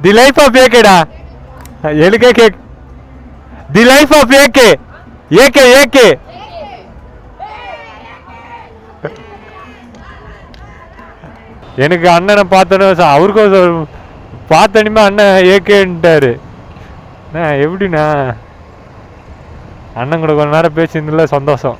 The life of ஏகேடா எனக்கே cake. The life of A K A K A பார்த்தோன்னே அவருக்கும் பார்த்தனிமே அண்ணன் ஏகேன்ட்டாரு அண்ணா எப்படிண்ணா? அண்ணன் கூட கொஞ்ச நேரம் பேசியிருந்ததுல சந்தோஷம்.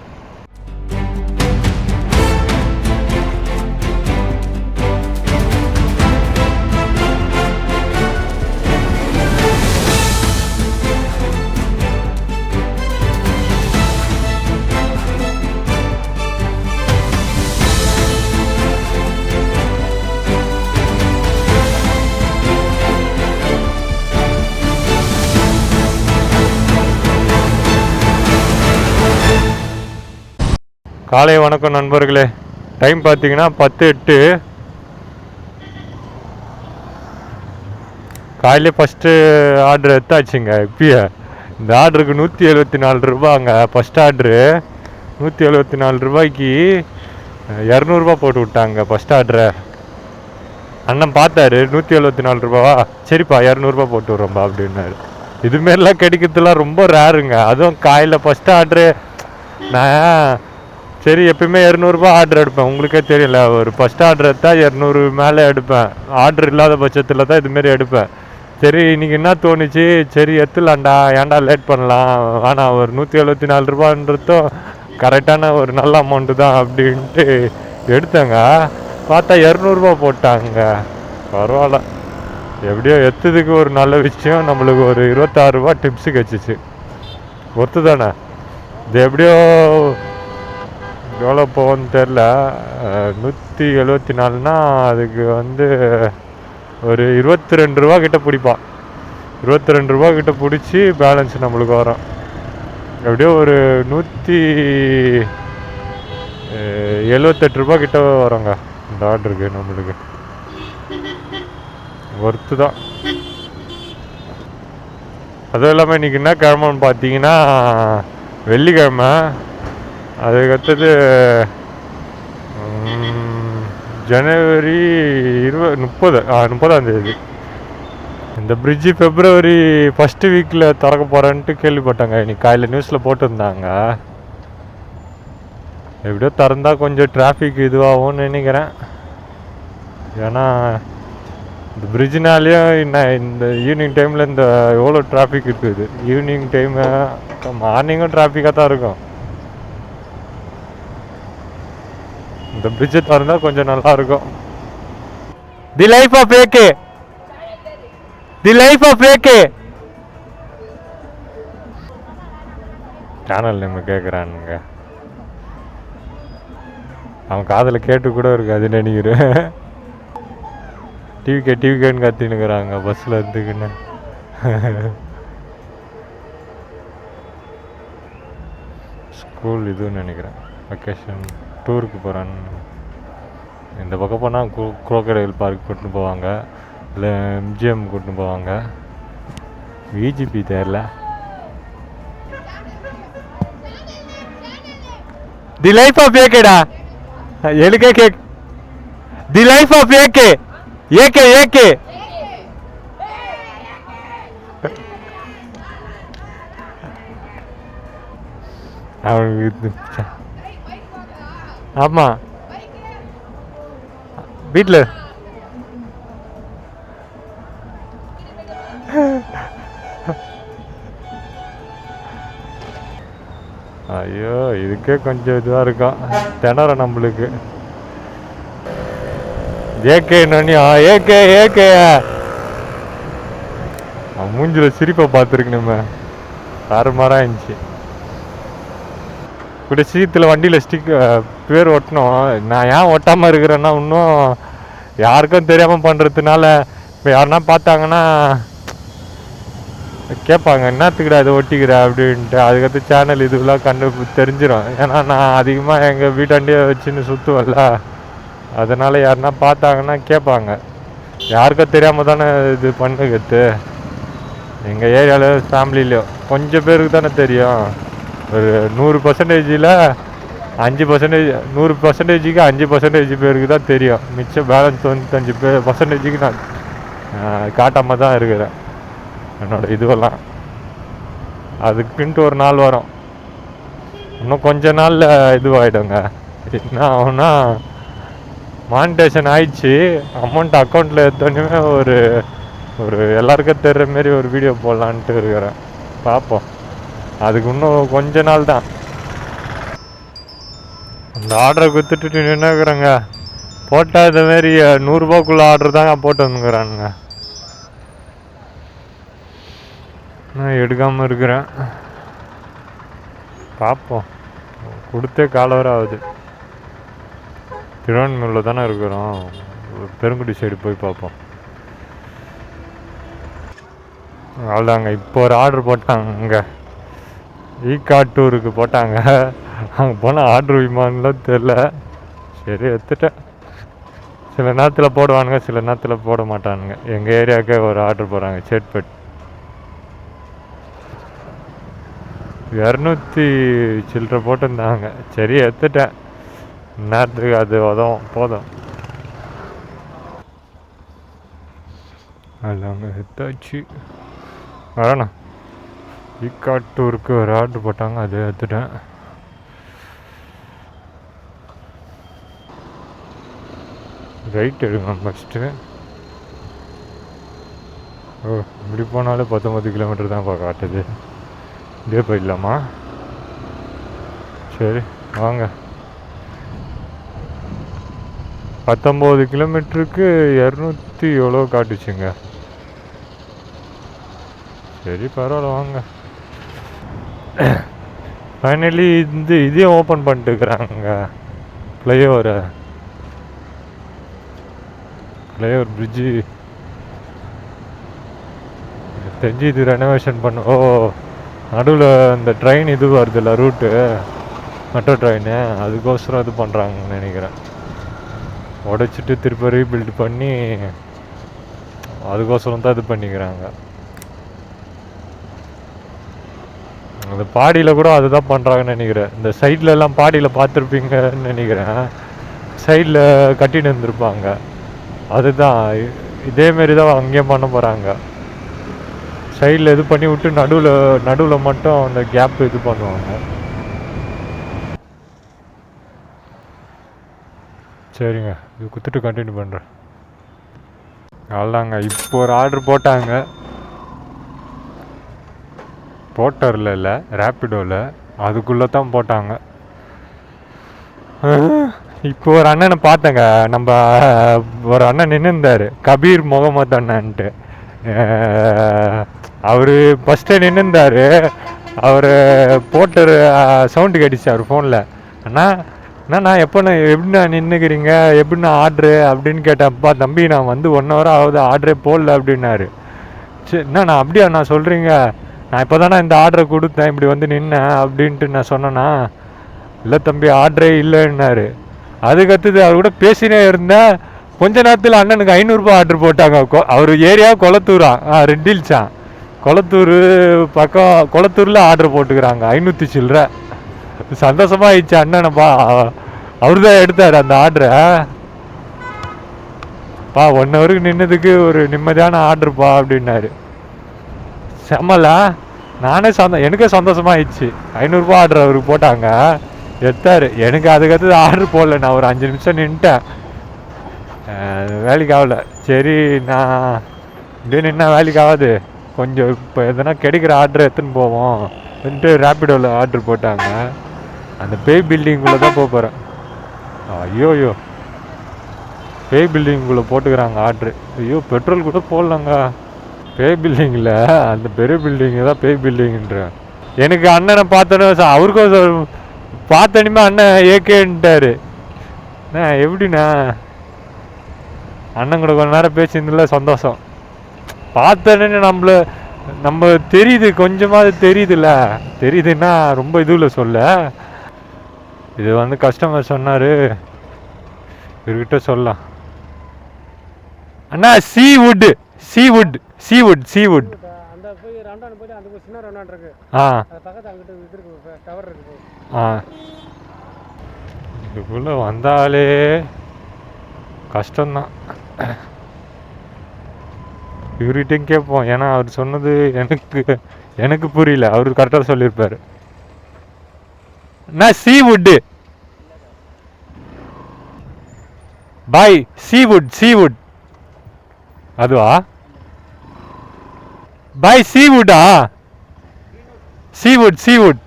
காலை வணக்கம் நண்பர்களே. டைம் பார்த்தீங்கன்னா பத்து எட்டு. காலையிலே ஃபஸ்ட்டு ஆர்டர் எடுத்தாச்சுங்க இப்பயே. இந்த ஆர்டருக்கு நூற்றி எழுபத்தி நாலு ரூபாங்க ஃபஸ்ட் ஆர்டரு நூற்றி எழுபத்தி நாலு ரூபாய்க்கு இரநூறுபா போட்டு விட்டாங்க ஃபஸ்ட் ஆர்டரை அண்ணன் பார்த்தாரு நூற்றி எழுபத்தி நாலு ரூபாவா? சரிப்பா இரநூறுபா போட்டு விட்றோம்பா அப்படின்னாரு. இதுமாரிலாம் கிடைக்கிறதுலாம் ரொம்ப ரேருங்க அதுவும் காலையில் ஃபஸ்ட்டு ஆர்டரு நான் சரி எப்பயுமே இரநூறுபா ஆர்டர் எடுப்பேன். உங்களுக்கே தெரியல ஒரு ஃபஸ்ட் ஆர்டர் எடுத்தால் இரநூறு மேலே எடுப்பேன். ஆர்டர் இல்லாத பட்சத்தில் தான் இதுமாரி எடுப்பேன். சரி இன்றைக்கி என்ன தோணுச்சு? சரி எத்துலாம்டா. ஏன்டா லேட் பண்ணலாம்? ஆனால் ஒரு நூற்றி எழுபத்தி நாலு ரூபான்றதும் கரெக்டான ஒரு நல்ல அமௌண்ட்டு தான் அப்படின்ட்டு எடுத்தேங்க. பார்த்தா இரநூறுபா போட்டாங்க. பரவாயில்ல. எப்படியோ எத்ததுக்கு ஒரு நல்ல விஷயம். நம்மளுக்கு ஒரு இருபத்தாறு ரூபா டிப்ஸு கிடச்சிச்சு. ஒத்து தானே இது எப்படியோ எவ்வளோ போகும்னு தெரில நூற்றி எழுபத்தி நாலுனா அதுக்கு வந்து ஒரு இருபத்தி ரெண்டு ரூபா கிட்ட பிடிப்பான் இருபத்தி ரெண்டு ரூபா கிட்ட பிடிச்சி பேலன்ஸ் நம்மளுக்கு வரும். எப்படியோ ஒரு நூற்றி எழுபத்தெட்டு ரூபா கிட்ட வருங்க. இந்த ஆர்டருக்கு நம்மளுக்கு. ஒர்த்து தான். அதுவும் இல்லாமல் இன்றைக்கி என்ன கிழமைன்னு பார்த்தீங்கன்னா வெள்ளிக்கிழமை. அதுக்கடுத்தது ஜனவரி இருபது முப்பது ஆ முப்பதாம் தேதி. இந்த பிரிட்ஜு பிப்ரவரி ஃபஸ்ட்டு வீக்கில் திறக்க போகிறேன்ட்டு கேள்விப்பட்டாங்க. இன்னைக்கு காலையில் நியூஸில் போட்டிருந்தாங்க. எப்படியோ திறந்தால் கொஞ்சம் டிராஃபிக் இதுவாகும்னு நினைக்கிறேன். ஏன்னா இந்த பிரிட்ஜினாலேயும் என்ன இந்த ஈவினிங் டைமில் இந்த எவ்வளோ டிராஃபிக் இருக்குது. ஈவினிங் டைமு மார்னிங்கும் டிராஃபிக்காக தான் இருக்கும். இந்த பிரிட்ஜை திறந்தா கொஞ்சம் நல்லா இருக்கும் the life of AK the life of AK channel நம்ம கேட்குறானுங்க அவன் காதில் கேட்டு கூட இருக்காது நினைக்கிறேன் டிவி கே டிவி கேன்னு கத்தினுக்குறாங்க பஸ்ஸில் இருந்துக்குன்னு. ஸ்கூல் இதுன்னு நினைக்கிறேன். வெக்கேஷன் டூருக்கு போகிறேன் இந்த பக்கம் போனால் குரோக்கடைல் பார்க் கூட்டின்னு போவாங்க. இல்லை எம்ஜிஎம் கூட்டின்னு போவாங்க. விஜிபி தெரில. தி லைஃப் ஆஃப் ஏகேடா எனக்கே cake the life of A K A K A வீட்டில் ஐயோ இதுக்கே கொஞ்சம் இதுவாக இருக்கும் திணற நம்மளுக்கு. ஏகே நோனியா ஏகே ஏகே. மூஞ்சில சிரிப்பை பார்த்துருக்கு நம்ம தாறுமாறாக இருந்துச்சு. இப்படி சீத்தில் வண்டியில் ஸ்டிக் பேர் ஒட்டணும். நான் ஏன் ஒட்டாமல் இருக்கிறேன்னா இன்னும் யாருக்கும் தெரியாமல் பண்ணுறதுனால இப்போ யாருன்னா பார்த்தாங்கன்னா கேட்பாங்க என்னத்துக்குடா இதை ஒட்டிக்கிற? அப்படின்ட்டு. அதுக்கடுத்து சேனல் இதுவெல்லாம் கண்டு தெரிஞ்சிடும் ஏன்னா நான் அதிகமாக எங்கள் வீட்டாண்டியே வச்சுன்னு சுற்றுவல்ல அதனால் யாருன்னா பார்த்தாங்கன்னா கேட்பாங்க. யாருக்கும் தெரியாமல் தானே இது பண்ணுகிறது. எங்கள் ஏரியாவில் ஃபேமிலியிலையோ கொஞ்சம் பேருக்கு தானே தெரியும். ஒரு நூறு பர்சன்டேஜில் அஞ்சு பர்சன்டேஜ் நூறு பர்சன்டேஜுக்கு அஞ்சு பர்சன்டேஜ் பேருக்கு தான் தெரியும். மிச்சம் பேலன்ஸ் தொண்ணூத்தஞ்சு பே பர்சன்டேஜுக்கு நான் காட்டாமல் தான் இருக்கிறேன். என்னோட இதுவெல்லாம். அதுக்குன்ட்டு ஒரு நாள் வரும். இன்னும் கொஞ்ச நாளில் இதுவாகிடுங்க என்ன ஆகும்னா மானிட்டேஷன் ஆயிடுச்சு. அமௌண்ட் அக்கௌண்ட்டில் எடுத்தோடனே ஒரு ஒரு எல்லாருக்கும் தெரிகிற மாரி ஒரு வீடியோ போடலான்ட்டு இருக்கிறேன். பார்ப்போம் அதுக்கு இன்னும் கொஞ்ச நாள் தான் அந்த ஆர்டரை கொடுத்துட்டு நின்றுக்கிறேங்க போட்டால் இந்த மாரி நூறுரூபாக்குள்ள ஆர்டர் தாங்க போட்டு வந்துக்கிறானுங்க. நான் எடுக்காமல் இருக்கிறேன். பார்ப்போம் கொடுத்தே காலவரம் ஆகுது. திருவான்மையூரில் தானே இருக்கிறோம். பெருங்குடி சைடு போய் பார்ப்போம் அவ்வளோதாங்க இப்போ ஒரு ஆர்டர் போட்டாங்க அங்கே ஈகாட்டூருக்கு போட்டாங்க. அங்கே போனால் ஆர்டர் விமானம்லாம் தெரில சரி எடுத்துட்டேன். சில நேரத்தில் போடுவானுங்க சில நேரத்தில் போட மாட்டானுங்க. எங்கள் ஏரியாவுக்கே ஒரு ஆர்டர் போடுறாங்க சேட்பட். இரநூத்தி சில்லற போட்டிருந்தாங்க. சரி எடுத்துட்டேன். நேரத்துக்கு அது உதவும் போதும். அதாங்க எடுத்தாச்சு வரணும். ஈக்காட்டூருக்கு ஒரு ஆர்டர் போட்டாங்க அது எடுத்துட்டேன். ரைட் எடுங்க ஃபஸ்ட்டு ஓ இப்படி போனாலும் பத்தொம்பது கிலோமீட்டர் தான்ப்பா காட்டுது. இதே போயிடலாமா? சரி வாங்க. பத்தொம்போது கிலோமீட்டருக்கு இரநூத்தி எவ்வளோ காட்டுச்சுங்க? சரி பரவாயில்ல வாங்க. ஃபைனலி இந்த இதையும் ஓப்பன் பண்ணிட்டு இருக்கிறாங்க ஃப்ளைஓவரை ஃப்ளைஓவர் பிரிட்ஜு தெரிஞ்சு இது ரெனோவேஷன் பண்ண ஓ நடுவில் இந்த ட்ரெயின் இது வருதுல்ல ரூட்டு மெட்ரோ ட்ரெயின் அதுக்கோசரம் இது பண்ணுறாங்கன்னு நினைக்கிறேன். உடைச்சிட்டு திருப்பி ரீபில்ட் பண்ணி அதுக்கோசரம் தான் இது பண்ணிக்கிறாங்க. அந்த பாடியில் கூட அதுதான் பண்ணுறாங்கன்னு நினைக்கிறேன். இந்த சைடில் எல்லாம் பாடியில் பார்த்துருப்பீங்கன்னு நினைக்கிறேன். சைடில் கட்டின்னு இருந்திருப்பாங்க. அதுதான். இதேமாரி தான் அங்கேயும் பண்ண போகிறாங்க சைடில் இது பண்ணி விட்டு நடுவில் நடுவில் மட்டும் அந்த கேப் இது பண்ணுவாங்க. சரிங்க. இது குத்துட்டு கண்டினியூ பண்ணுறேன் அவ்வளோதாங்க இப்போ ஒரு ஆர்டர் போட்டாங்க. போட்டரில் இல்லை ரேப்பிடோவில் அதுக்குள்ளே தான் போட்டாங்க இப்போ ஒரு அண்ணனை பார்த்தேங்க. நம்ம ஒரு அண்ணன் நின்றுந்தார் கபீர் முகமது அண்ணன்ட்டு. அவர் ஃபஸ்ட்டு நின்றுந்தார் அவர் போட்டர் சவுண்டு கடிச்சார் ஃபோனில் அண்ணா அண்ணா எப்போண்ணா எப்படிண்ணா நின்றுக்கிறீங்க எப்படிண்ணா ஆர்ட்ரு அப்படின்னு கேட்டப்பா தம்பி நான் வந்து ஒன் ஹவர் ஆகுது ஆர்டரே போடல அப்படின்னாரு. சரி என்னண்ணா அப்படியா நான் சொல்கிறீங்க நான் இப்போ தானே இந்த ஆர்டரை கொடுத்தேன் இப்படி வந்து நின்னேன் அப்படின்ட்டு நான் சொன்னேன்னா இல்லை தம்பி ஆர்டரே இல்லைன்னாரு. அதுக்கடுத்தது அவர் கூட பேசினே இருந்தேன். கொஞ்ச நேரத்தில் அண்ணனுக்கு ஐநூறுரூபா ஆர்டர் போட்டாங்க. அவர் ஏரியா கொளத்தூரா? ஆ ரெட்டில்ஸான் கொளத்தூர் பக்கம் கொளத்தூரில் ஆர்டர் போட்டுக்கிறாங்க ஐநூற்றி சில்லற. சந்தோஷமா ஆயிடுச்சு அண்ணனப்பா அவர் தான் எடுத்தார் அந்த ஆர்டரை பா ஒன் ஹவருக்கு நின்னதுக்கு ஒரு நிம்மதியான ஆர்டர்ப்பா அப்படின்னாரு. செம்மலா. நானே சந்தோ எனக்கே சந்தோஷமா ஆயிடுச்சு ஐநூறுரூபா ஆர்டர் அவருக்கு போட்டாங்க. எடுத்தார். எனக்கு அதுக்கடுத்தது ஆர்டர் போடல. நான் ஒரு அஞ்சு நிமிஷம் நின்ட்டேன். வேலைக்கு ஆகல. சரி நான் இப்படியே நின்னா வேலைக்கு ஆகாது. கொஞ்சம் இப்போ எதனா கிடைக்கிற ஆர்டர் எடுத்துன்னு போவோம். வந்துட்டு ரேப்பிடோவில் ஆர்டர் போட்டாங்க. அந்த பேய் பில்டிங்குள்ளே தான் போக போகிறேன் ஐயோ ஐயோ பேய் பில்டிங்குள்ளே போட்டுக்கிறாங்க ஆர்டரு ஐயோ பெட்ரோல் கூட போடலங்க. பேய் பில்டிங்கில் அந்த பெரிய பில்டிங்கு தான் பேய் பில்டிங்ன்றேன் எனக்கு அண்ணனை பார்த்தோன்னே அவருக்கும் சொ- பார்த்தனிமே அண்ணன் ஏகேன்ட்டார். அண்ணா எப்படிண்ணா? அண்ணன் கூட கொஞ்ச நேரம் பேசியிருந்தில்ல சந்தோஷம். பார்த்தோன்னே நம்மள நம்ம தெரியுது கொஞ்சமாவது தெரியுதுல்ல தெரியுதுன்னா ரொம்ப இதுவில் சொல்ல. இது வந்து கஸ்டமர் சொன்னார். இவர்கிட்ட சொல்லலாம். அண்ணா சீ wood Seawood Seawood Seawood அந்த போய் ரவுண்டான் போயிட்டு அந்த போய் சின்ன ரவுண்டான் இருக்கு ஆ. அது பக்கத்து அங்கிட்டு இது இருக்கு டவர் இருக்கு ஆ. இதுக்குள்ளே வந்தாலே கஷ்டம்தான். இவர்கிட்டையும் கேட்போம். ஏன்னா அவர் சொன்னது எனக்கு எனக்கு புரியல. அவர் கரெக்டாக சொல்லியிருப்பாரு. நான் சீவுட்டு பாய் சீவுட் சீவுட் அதுவா? பாய் சீவுட்டா சீவுட் சீவுட்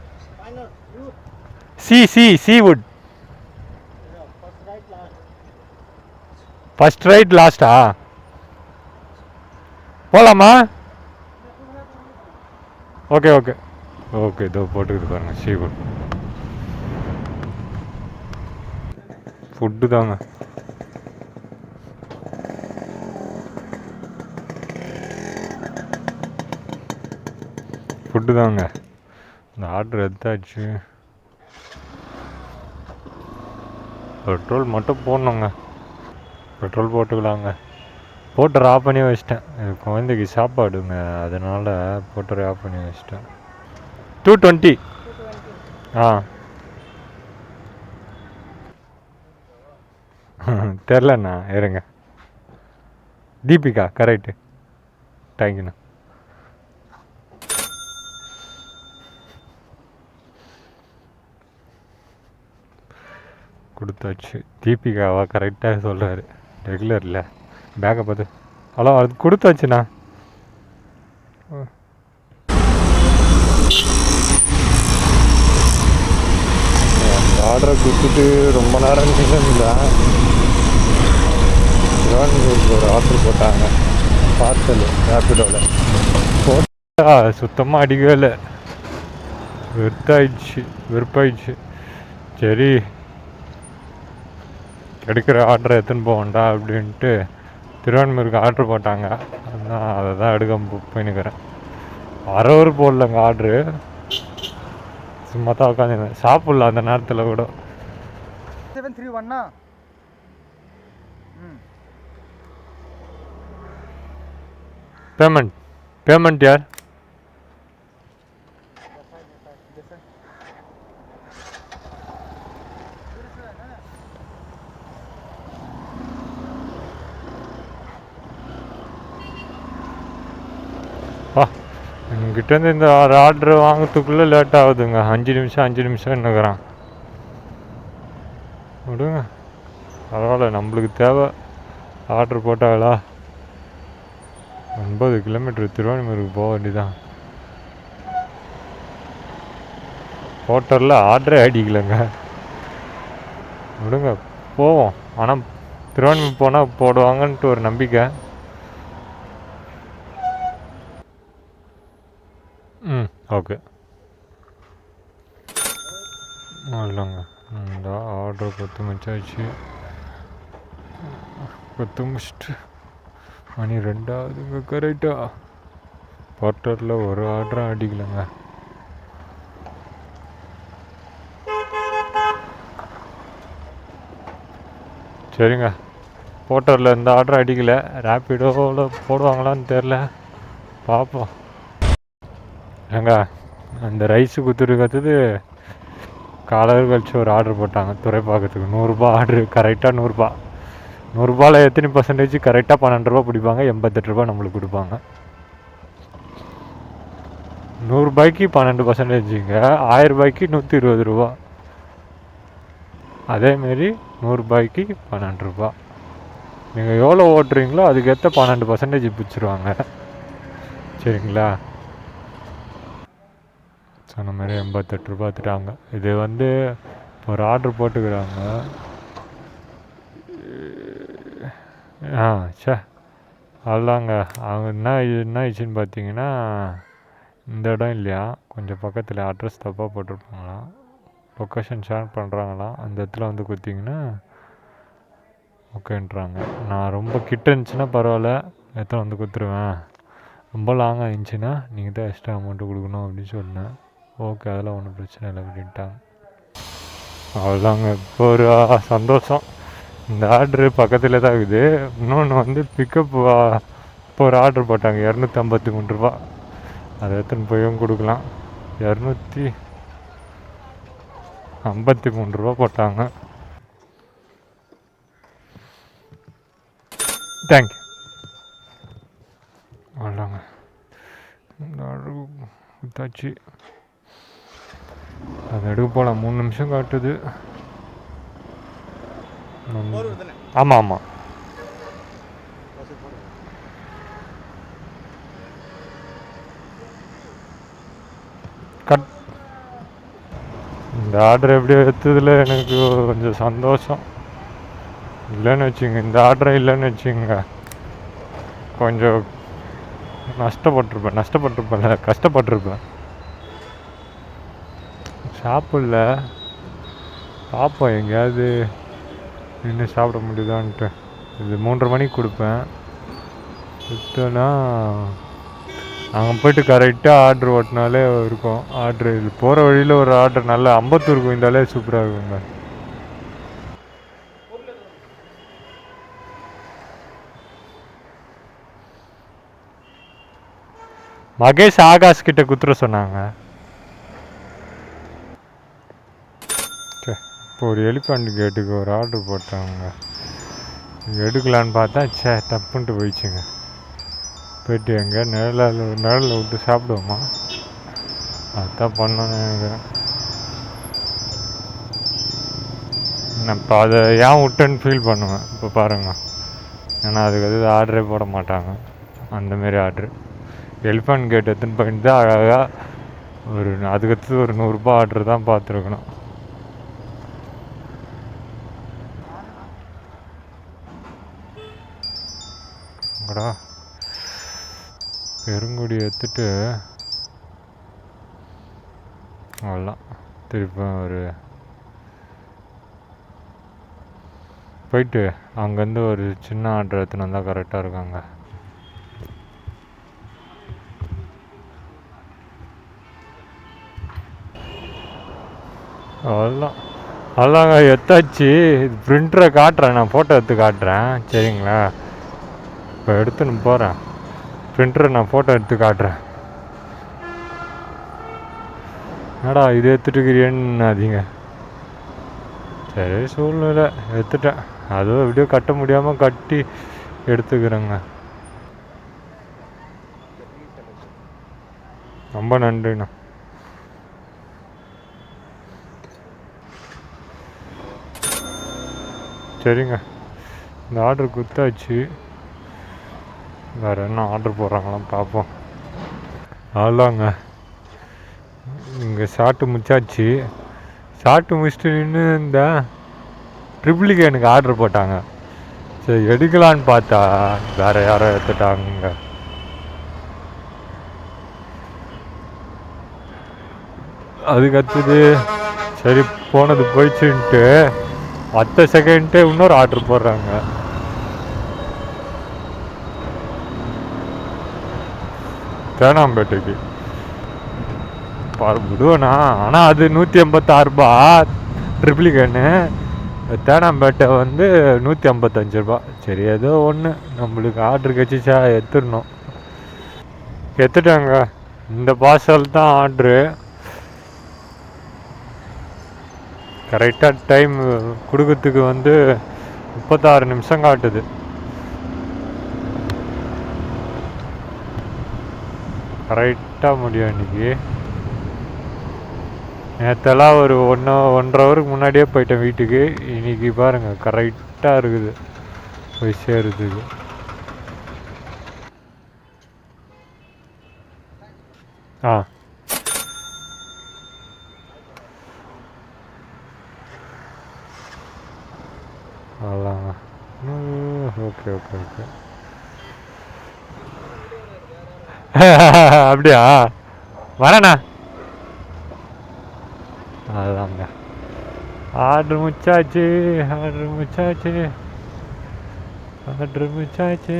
சி சி சீவுட் ஃபஸ்ட் ரைட் லாஸ்டா போலாமா? ஓகே ஓகே ஓகே இதோ போட்டுக்கிட்டு பாருங்க சீவுட் ஃபுட்டு தாங்க. ஃபுட்டு தாங்க இந்த ஆர்டர் எதாச்சு பெட்ரோல் மட்டும் போடணுங்க. பெட்ரோல் போட்டுக்கலாங்க. போட்டு ஆஃப் பண்ணி வச்சிட்டேன். இது குழந்தைக்கு சாப்பாடுங்க. அதனால் போட்டு ஆஃப் பண்ணி வச்சிட்டேன். டூ டுவெண்ட்டி ஆ. தெரிலண்ணா இருங்க. தீபிகா கரெக்டு தேங்க்யூண்ணா கொடுத்தாச்சு. தீபிகாவா கரெக்டாக சொல்கிறாரு ரெகுலரில் பேக்கை பார்த்து ஹலோ அது கொடுத்தாச்சுண்ணா. ஆர்டரை கொடுத்துட்டு ரொம்ப நேரம் நின்றுதான் ஒரு ஆர்டர் போட்டாங்க. பார்சல் ரேப்பிடோவில் போட்டா சுத்தமாக அடிக்கவே இல்லை. வெறுத்தாயிடுச்சு வெறுப்பாயிடுச்சு. சரி எடுக்கிற ஆர்டரை எடுத்துன்னு போகண்டா அப்படின்ட்டு திருவான்மூருக்கு ஆர்டர் போட்டாங்க. அதான் அதை தான் எடுக்க போ- போயின்னுக்கிறேன். வரவர் போடலங்க ஆர்டரு சும்மா தான் உட்காந்துருந்தேன் சாப்பிட்ல அந்த நேரத்தில் கூட. செவன் த்ரீ ஒன்னா ம். பேமெண்ட் பேமெண்ட் யார்? உங்ககிட்டருந்து இந்த ஆர்டர் வாங்கிறதுக்குள்ளே லேட் ஆகுதுங்க. அஞ்சு நிமிஷம் அஞ்சு நிமிஷம் என்னங்கிறான். விடுங்க. பரவாயில்ல நம்மளுக்கு தேவை. ஆர்டர் போட்டாங்களா ஒன்பது கிலோமீட்டர் திருவான்மூருக்கு போக வேண்டியதான் ஹோட்டலில் ஆர்டரே அடிக்கலைங்க விடுங்க போவோம். ஆனால் திருவான்மூர் போனால் போடுவாங்கன்ட்டு ஒரு நம்பிக்கை. ஓகே இல்லைங்க இந்த ஆர்டர் பத்து மிச்சாச்சு பத்து முடிச்சுட்டு மணி ரெண்டாவதுங்க கரெக்டாக போர்ட்டரில் ஒரு ஆர்டரும் அடிக்கலைங்க. சரிங்க. போட்டரில் இந்த ஆர்டர் அடிக்கலை. ரேப்பிடோவில் போடுவாங்களான்னு தெரில பார்ப்போம் ஏங்க அந்த ரைஸு கொடுத்துருக்கிறது காலர் கழிச்சு ஒரு ஆர்டர் போட்டாங்க துறைப்பாக்கத்துக்கு. நூறுரூபா ஆர்டரு கரெக்டாக நூறுரூபா நூறுரூபாவில் எத்தனை பர்சன்டேஜ் கரெக்டாக பன்னெண்டு ரூபா பிடிப்பாங்க எண்பத்தெட்டு ரூபா நம்மளுக்கு கொடுப்பாங்க. நூறுரூபாய்க்கு பன்னெண்டு பர்சன்டேஜுங்க ஆயிரரூபாய்க்கு நூற்றி இருபது ரூபா அதேமாரி நூறுரூபாய்க்கு பன்னெண்டு ரூபா. நீங்கள் எவ்வளோ ஓட்டுறீங்களோ அதுக்கேற்ற பன்னெண்டு பர்சன்டேஜ் பிடிச்சிருவாங்க சரிங்களா? சொன்ன மாதிரி எண்பத்தெட்டு ரூபா தராங்க இது வந்து ஒரு ஆர்டர் போட்டுக்கிறாங்க. ஆ சே அதாங்க. அவங்க என்ன இது- என்ன ஆயிடுச்சுன்னு பார்த்தீங்கன்னா இந்த இடம் இல்லையா? கொஞ்சம் பக்கத்தில் அட்ரஸ் தப்பாக போட்டிருப்பாங்களாம். லொக்கேஷன் ஷேர் பண்ணுறாங்களாம் அந்த இடத்துல வந்து கொடுத்தீங்கன்னா ஓகேன்றாங்க. நான் ரொம்ப கிட்ட இருந்துச்சுன்னா பரவாயில்ல. எத்தனை வந்து கொடுத்துருவேன். ரொம்ப லாங்காக இருந்துச்சுன்னா நீங்கள் தான் எக்ஸ்ட்ரா அமௌண்ட்டு கொடுக்கணும் அப்படின்னு சொன்னேன். ஓகே அதெல்லாம் ஒன்றும் பிரச்சனை இல்லை அப்படின்ட்டாங்க. அவ்வளோதாங்க இப்போ ஒரு சந்தோஷம். இந்த ஆர்டரு பக்கத்தில் தான் இருக்குது. இன்னொன்று வந்து பிக்கப் இப்போ ஒரு ஆர்டர் போட்டாங்க. இரநூத்தி ஐம்பத்தி மூணு ரூபா. அதை எடுத்துன்னு போயும் கொடுக்கலாம். இரநூத்தி ஐம்பத்தி மூணு ரூபா போட்டாங்க. தேங்க்யூ இந்த ஆர்டர் கொடுத்தாச்சு. அது எடுக்க போகலாம் மூணு நிமிஷம் காட்டுது. ஆமாம் ஆமாம் கட். இந்த ஆர்டர் எப்படி எடுத்ததில் எனக்கு கொஞ்சம் சந்தோஷம். இல்லைன்னு வச்சுங்க இந்த ஆர்டர் இல்லைன்னு வச்சுங்க. கொஞ்சம் நஷ்டப்பட்டிருப்பேன் நஷ்டப்பட்டிருப்பேன்ல கஷ்டப்பட்டிருப்பேன். சாப்பிடல. பார்ப்போம் எங்கேயாவது நின்று சாப்பிட முடியுதான்ட்டு. இது மூன்றரை மணிக்கு கொடுப்பேன். கொடுத்தோன்னா அங்கே போயிட்டு கரெக்டாக ஆர்டர் ஓட்டினாலே இருக்கும். ஆர்டர் இது போகிற வழியில் ஒரு ஆர்டர் நல்ல அம்பத்தூர் கோயந்தாலே சூப்பராக இருக்குங்க. மகேஷ் ஆகாஷ் கிட்ட குத்துற சொன்னாங்க. இப்போ ஒரு எலிஃபண்ட் கேட்டுக்கு ஒரு ஆர்டர் போட்டாங்க. எடுக்கலான்னு பார்த்தா சே தப்புன்ட்டு போயிடுச்சுங்க. போயிட்டு எங்கே? நிழலில் நிழலில் விட்டு சாப்பிடுவோமா? அதான் பண்ணணும்னு நினைக்கிறேன். நான் இப்போ அதை ஏன் விட்டேன்னு ஃபீல் பண்ணுவேன். இப்போ பாருங்க. ஏன்னா அதுக்கு அது ஆர்டரே போட மாட்டாங்க. அந்தமாரி ஆர்டர் எலிஃபண்ட் கேட் எடுத்துன்னு போயிட்டு தான் அழகாக ஒரு அதுக்கடுத்து ஒரு நூறுரூபா ஆர்டர் தான் பார்த்துருக்கணும். அடா பெருங்குடி எடுத்துட்டு அவ்வளோதான் திருப்பி ஒரு போயிட்டு அங்கேருந்து ஒரு சின்ன ஆர்டர் எடுத்துன்னு வந்தால் கரெக்டாக இருக்காங்க அவ்வளோதான் அவ்வளோங்க எத்தாச்சு? இது பிரிண்டரை காட்டுறேன் நான் ஃபோட்டோ எடுத்து காட்டுறேன். சரிங்களா? இப்போ எடுத்துன்னு போகிறேன் பிரிண்டரை நான் ஃபோட்டோ எடுத்து காட்டுறேன். என்னடா இது எடுத்துட்டுக்கிறேன்னு அதிங்க சரி சூழ்நிலை எடுத்துட்டேன். அதுவும் எப்படியோ கட்ட முடியாமல் கட்டி எடுத்துக்கிறேங்க. ரொம்ப நன்றிண்ணா. சரிங்க. இந்த ஆர்டர் கொடுத்தாச்சு. வேறு என்ன ஆர்டர் போடுறாங்களாம் பார்ப்போம் அவ்வளோங்க இங்கே ஷார்ட்டு முடிச்சாச்சு. ஷார்ட்டு முடிச்சுட்டு நின்று இந்த ட்ரிபிளுக்கு எனக்கு ஆர்டர் போட்டாங்க. சரி எடுக்கலான்னு பார்த்தா வேறு யாரோ எடுத்துட்டாங்க. அதுக்கு அடுத்தது சரி போனது போயிடுச்சுன்ட்டு அடுத்த செகண்ட்டே இன்னொரு ஆர்டர் போடுறாங்க. தேனாம்பேட்டைக்கு பாரு விடுவேண்ணா ஆனால் அது நூற்றி எண்பத்தாறு ரூபா. ட்ரிப்ளிகன்னு தேனாம்பேட்டை வந்து நூற்றி ஐம்பத்தஞ்சு ரூபா. சரி ஏதோ ஒன்று நம்மளுக்கு ஆர்டர் கிடச்சிச்சா எடுத்துடணும். எடுத்துட்டாங்க. இந்த பார்சல் தான் ஆர்டரு கரெக்டாக டைம் கொடுக்கறதுக்கு வந்து முப்பத்தாறு நிமிஷம் காட்டுது. கரெக்டாக முடியும் இன்னைக்கு. நேற்றெல்லாம் ஒரு ஒன்று ஒன்றரை ஹவருக்கு முன்னாடியே போயிட்டேன் வீட்டுக்கு. இன்னைக்கு பாருங்கள் கரெக்டாக இருக்குது. போய் சேருறதுக்கு. ஆ. அவ்வளோங்க ஓகே ஓகே ஓகே. அப்படியா? வரேண்ணா. அதுதாங்க ஆர்டர் முச்சாச்சு ஆர்டர் முச்சாச்சு. ஆர்டர் முச்சாச்சு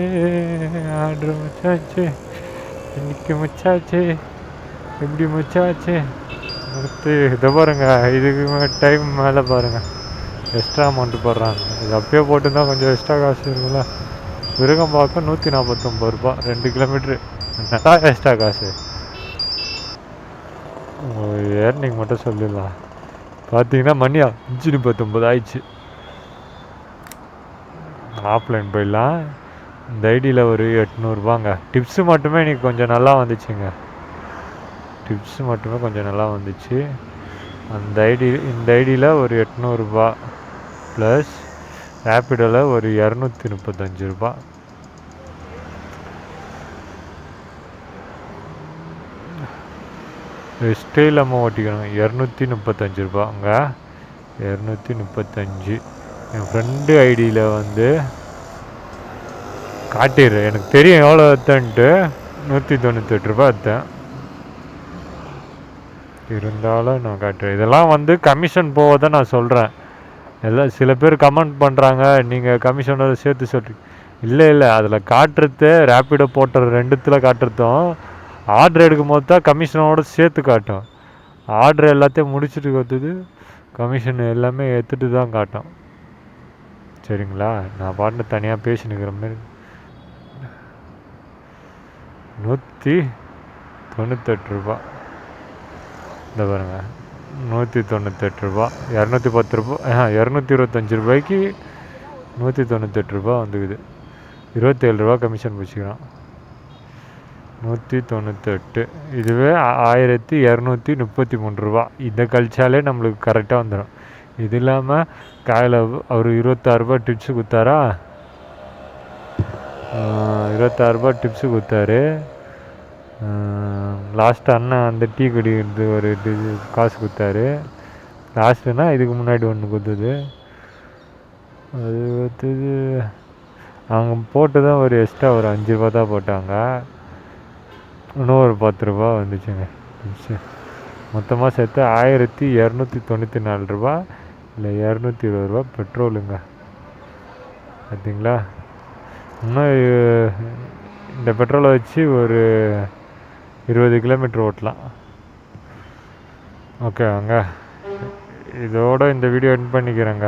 ஆர்டர் முச்சாச்சு. இன்னைக்கு முச்சாச்சு. எப்படி முச்சாச்சு. அடுத்து இதை பாருங்க இதுக்கு டைம் மேலே பாருங்கள் எக்ஸ்ட்ரா அமௌண்ட்டு போடுறாங்க. இது அப்பயே போட்டுருந்தா கொஞ்சம் எக்ஸ்ட்ரா காசு இருக்குல்ல பார்க்க நூற்றி நாற்பத்தொம்பது ரூபா ரெண்டு கிலோமீட்ரு நல்லா எக்ஸ்ட்ரா காசு ஏர்னிங் மட்டும் சொல்லிடலாம். பார்த்தீங்கன்னா மணியா அஞ்சு முப்பத்தொம்பது ஆயிடுச்சு. ஆஃப்லைன் போயிடலாம். இந்த ஐடியில் ஒரு எட்நூறுபாங்க. டிப்ஸு மட்டுமே இன்னைக்கு கொஞ்சம் நல்லா வந்துச்சுங்க. டிப்ஸு மட்டுமே கொஞ்சம் நல்லா வந்துச்சு. அந்த ஐடி இந்த ஐடியில் ஒரு எட்நூறுபா ப்ளஸ் ரேப்பிடோவில் ஒரு இரநூத்தி முப்பத்தஞ்சு ரூபா. ரெஸ்ட்டே இல்லாமல் ஓட்டிக்கணும் இரநூத்தி முப்பத்தஞ்சு ரூபா அங்கே இரநூத்தி முப்பத்தஞ்சு. என் ஃப்ரெண்டு ஐடியில் வந்து காட்டிடு எனக்கு தெரியும் எவ்வளோ எடுத்தேன்ட்டு நூற்றி தொண்ணூத்தெட்டு ரூபா எடுத்தேன் இருந்தாலும் நான் காட்டுறேன். இதெல்லாம் வந்து கமிஷன் போவதை நான் சொல்கிறேன் எல்லாம் சில பேர் கமெண்ட் பண்ணுறாங்க நீங்கள் கமிஷனோட சேர்த்து சொல்கிறீங்க இல்லை இல்லை. அதில் காட்டுறது ரேப்பிடோ போட்ட ரெண்டுத்தில் காட்டுறதும் ஆர்டர் எடுக்கும் போது தான் கமிஷனோட சேர்த்து காட்டும். ஆர்டர் எல்லாத்தையும் முடிச்சுட்டு கொடுத்தது கமிஷன் எல்லாமே எடுத்துட்டு தான் காட்டும். சரிங்களா? நான் பாட்டு தனியாக பேசினுக்கிற மாதிரி. நூற்றி தொண்ணூத்தெட்டு ரூபா. இந்த பாருங்க. நூற்றி தொண்ணூத்தெட்டு ரூபா. இரநூத்தி பத்து ரூபா ஆ இரநூத்தி இருபத்தஞ்சி ரூபாய்க்கு நூற்றி தொண்ணூத்தெட்டு ரூபா வந்துக்குது. இருபத்தேழு ரூபா கமிஷன் பிடிச்சிக்கிறான் நூற்றி தொண்ணூத்தெட்டு. இதுவே ஆ- ஆயிரத்தி இரநூத்தி முப்பத்தி மூணு ரூபா. இதை கழிச்சாலே நம்மளுக்கு கரெக்டாக வந்துடும் இது இல்லாமல் காலையில் அவர் இருபத்தாறுரூபா டிப்ஸு கொடுத்தாரா? இருபத்தாறுரூபா டிப்ஸு கொடுத்தாரு. லாஸ்ட் அண்ணன் அந்த டீ குடிக்கிறது ஒரு காசு கொடுத்தாரு. லாஸ்ட்டுனா இதுக்கு முன்னாடி ஒன்று கொடுத்தது. அது கொடுத்தது அவங்க போட்டு தான் ஒரு எக்ஸ்ட்ரா ஒரு அஞ்சு ரூபா தான் போட்டாங்க. இன்னும் ஒரு பத்து ரூபா வந்துச்சுங்க. மொத்தமாக சேர்த்து ஆயிரத்தி இரநூத்தி தொண்ணூற்றி நாலு ரூபா இல்லை இரநூத்தி இருபது ரூபா பெட்ரோலுங்க. பார்த்தீங்களா இன்னும் இந்த பெட்ரோலை வச்சு ஒரு இருபது கிலோமீட்டர் ஓட்டலாம். ஓகேவாங்க இதோட இந்த வீடியோ என் பண்ணிக்கிறேங்க.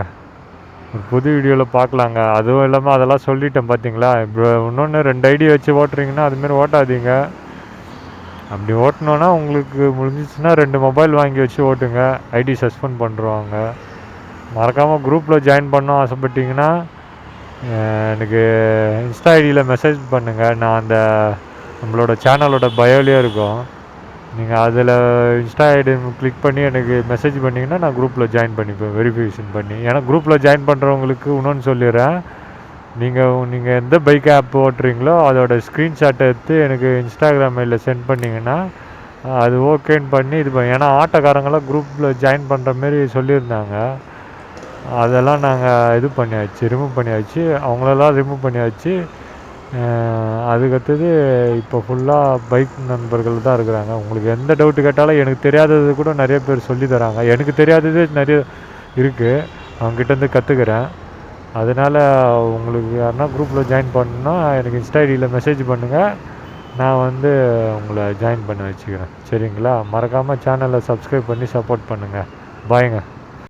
ஒரு புது வீடியோவில் பார்க்கலாங்க. அதுவும் இல்லாமல் அதெல்லாம் சொல்லிட்டேன் பார்த்தீங்களா இப்போ இன்னொன்று ரெண்டு ஐடி வச்சு ஓட்டுறீங்கன்னா அதுமாரி ஓட்டாதீங்க. அப்படி ஓட்டணுன்னா உங்களுக்கு முடிஞ்சிச்சுன்னா ரெண்டு மொபைல் வாங்கி வச்சு ஓட்டுங்க. ஐடி சஸ்பெண்ட் பண்ணுருவாங்க மறக்காமல் குரூப்பில் ஜாயின் பண்ண ஆசைப்பட்டீங்கன்னா எனக்கு இன்ஸ்டா ஐடியில் மெசேஜ் பண்ணுங்கள் நான் அந்த நம்மளோட சேனலோட பயோலேயே இருக்கும். நீங்கள் அதில் இன்ஸ்டா ஐடி கிளிக் பண்ணி எனக்கு மெசேஜ் பண்ணிங்கன்னா நான் குரூப்பில் ஜாயின் பண்ணிப்பேன். வெரிஃபிகேஷன் பண்ணி. ஏன்னா குரூப்பில் ஜாயின் பண்ணுறவங்களுக்கு இன்னொன்று சொல்லிடுறேன். நீங்கள் நீங்கள் எந்த பைக் ஆப் ஓட்டுறீங்களோ அதோட ஸ்க்ரீன்ஷாட்டை எடுத்து எனக்கு இன்ஸ்டாகிராம் சென்ட் பண்ணிங்கன்னா அது ஓகேன்னு பண்ணி இது பண்ணி ஏன்னா ஆட்டோக்காரங்களாம் குரூப்பில் ஜாயின் பண்ணுற மாரி சொல்லியிருந்தாங்க. அதெல்லாம் நாங்கள் இது பண்ணியாச்சு ரிமூவ் பண்ணியாச்சு. அவங்களெல்லாம் ரிமூவ் பண்ணியாச்சு. அதுக்கடுத்தது இப்போ ஃபுல்லாக பைக் நண்பர்கள் தான் இருக்கிறாங்க. உங்களுக்கு எந்த டவுட்டு கேட்டாலும் எனக்கு தெரியாதது கூட நிறைய பேர் சொல்லி தராங்க. எனக்கு தெரியாதது நிறைய இருக்குது அவங்ககிட்டேருந்து கற்றுக்கிறேன் அதனால் உங்களுக்கு யாருன்னா குரூப்பில் ஜாயின் பண்ணணும்னா எனக்கு இன்ஸ்டா ஐடியில் மெசேஜ் பண்ணுங்கள் நான் வந்து உங்களை ஜாயின் பண்ண வச்சுக்கிறேன். சரிங்களா? மறக்காமல் சேனலை சப்ஸ்கிரைப் பண்ணி சப்போர்ட் பண்ணுங்கள் பாய்ங்க